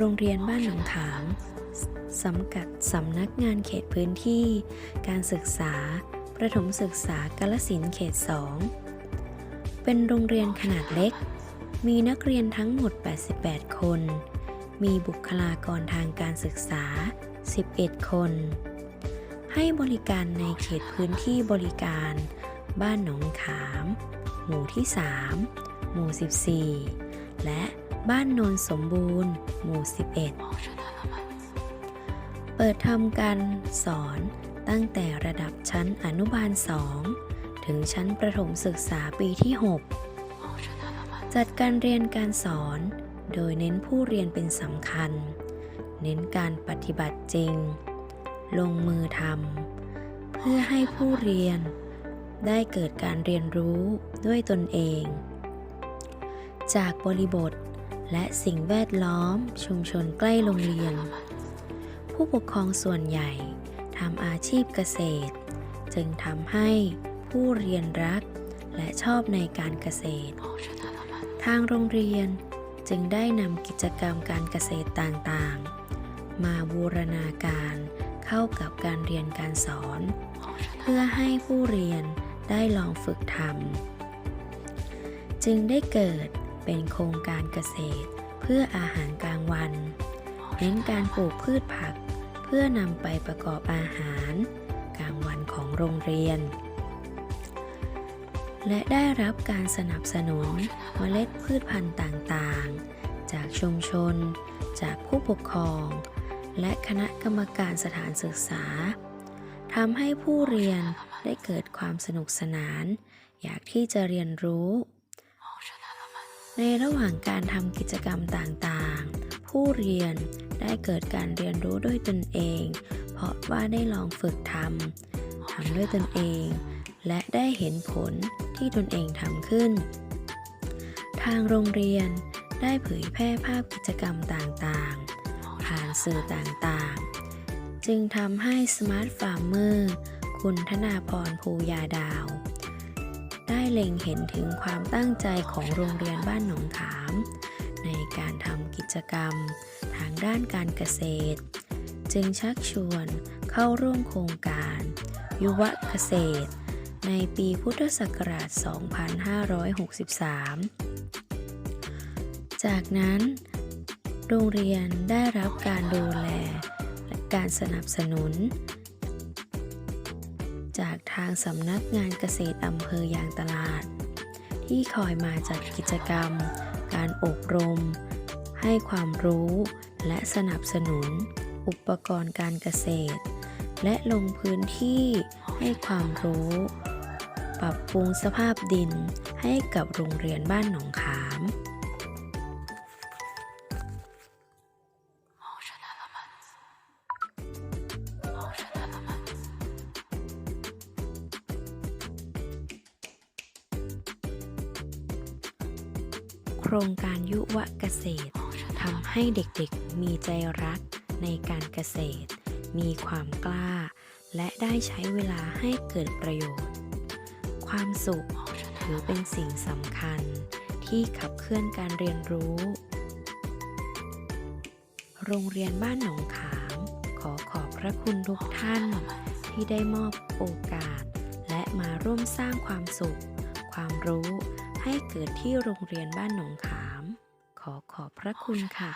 โรงเรียนบ้านหนองขามสังกัดสำนักงานเขตพื้นที่ การศึกษา ประถมศึกษากาลสินเขต 2 เป็นโรงเรียนขนาดเล็ก มีนักเรียนทั้งหมด 88 คน มีบุคลากรทางการศึกษา 11 คน ให้บริการในเขตพื้นที่บริการ บ้านหนองขาม หมู่ที่ 3 หมู่ 14 และบ้านโนนสมบูรณ์ หมู่ 11 เปิดทำการสอนตั้งแต่ระดับชั้นอนุบาล 2 ถึงชั้นประถมศึกษาปีที่ 6 จัดการเรียนการสอน โดยเน้นผู้เรียนเป็นสำคัญ เน้นการปฏิบัติจริง ลงมือทำเพื่อให้ผู้เรียนได้เกิดการเรียนรู้ด้วยตนเอง จากบริบทและสิ่งแวดล้อมชุมชนใกล้โรงเรียน ผู้ปกครองส่วนใหญ่ทำอาชีพเกษตร จึงทำให้ผู้เรียนรักและชอบในการเกษตร ทางโรงเรียนจึงได้นำกิจกรรมการเกษตรต่างๆ มาบูรณาการ เข้ากับการเรียนการสอน เพื่อให้ผู้เรียนได้ลองฝึกทำจึงได้เกิดเป็นโครงการเกษตร เพื่ออาหารกลางวันเน้นการปลูกพืชผัก เพื่อนำไปประกอบอาหาร กลางวันของโรงเรียน และได้รับการสนับสนุนเมล็ดพืชพันธุ์ต่างๆ จากชุมชน จากผู้ปกครอง และคณะกรรมการสถานศึกษาทำให้ผู้เรียนได้เกิดความสนุกสนาน อยากที่จะเรียนรู้ ในระหว่างการทำกิจกรรมต่างๆ ผู้เรียนได้เกิดการเรียนรู้ด้วยตนเอง เพราะว่าได้ลองฝึกทำทำด้วยตนเอง และได้เห็นผลที่ตนเองทำขึ้น ทางโรงเรียนได้เผยแพร่ภาพกิจกรรมต่างๆ ผ่านสื่อต่างๆ จึงทำให้สมาร์ทฟาร์มเมอร์คุณธนาพรภูยาดาว ได้เล็งเห็นถึงความตั้งใจของโรงเรียนบ้านหนองขาม ในการทำกิจกรรมทางด้านการเกษตร จึงชักชวนเข้าร่วมโครงการ ยุวเกษตร ในปีพุทธศักราช 2563 จากนั้น โรงเรียนได้รับการดูแล และการสนับสนุน จากทางสำนักงานเกษตรอำเภอยางตลาด ที่คอยมาจัดกิจกรรม การอบรม ให้ความรู้และสนับสนุน อุปกรณ์การเกษตร และลงพื้นที่ให้ความรู้ ปรับปรุงสภาพดินให้กับโรงเรียนบ้านหนองขาม ครงการยุวเกษตรทำให้เด็กๆมีใจรักในการเกษตร มีความกล้า และได้ใช้เวลาให้เกิดประโยชน์ ความสุขถือเป็นสิ่งสำคัญที่ขับเคลื่อนการเรียนรู้ โรงเรียนบ้านหนองขาม ขอขอบพระคุณทุกท่าน ที่ได้มอบโอกาส และมาร่วมสร้างความสุข ความรู้ ให้เกิดที่โรงเรียนบ้านหนองขาม ขอขอบพระคุณค่ะ